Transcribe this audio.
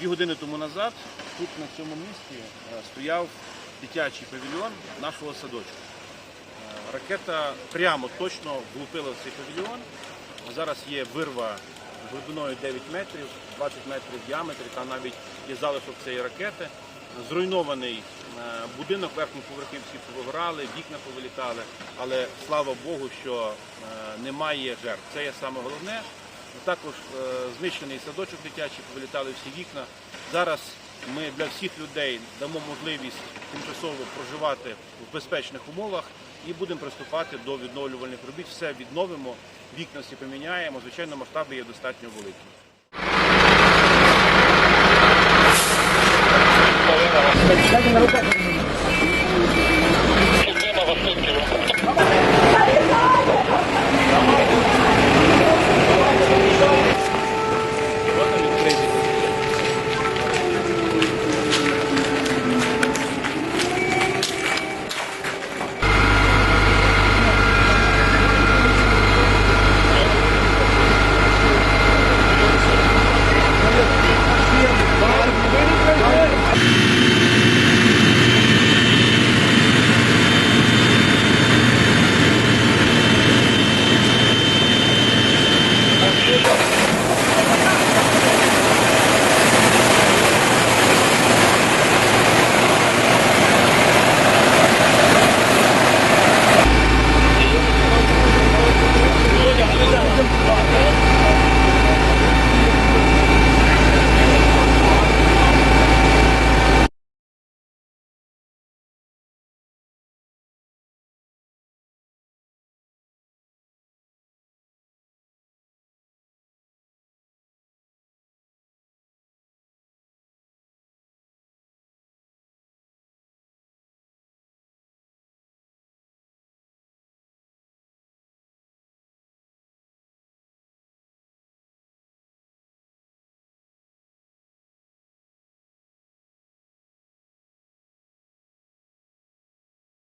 Дві години тому назад тут на цьому місці е, стояв дитячий павільйон нашого садочку. Е, Ракета прямо точно влупила в цей павільйон. Зараз є вирва глибиною 9 метрів, 20 метрів в діаметрі, там навіть є залишок цієї ракети. Зруйнований е, будинок, верхні поверхи всі повиграли, вікна повилітали, але слава Богу, що немає жертв. Це є саме головне. Також е, знищений садочок дитячий, повилітали всі вікна. Зараз ми для всіх людей дамо можливість тимчасово проживати в безпечних умовах і будемо приступати до відновлювальних робіт. Все відновимо, вікна всі поміняємо. Звичайно, масштаби є достатньо великі. Система Восток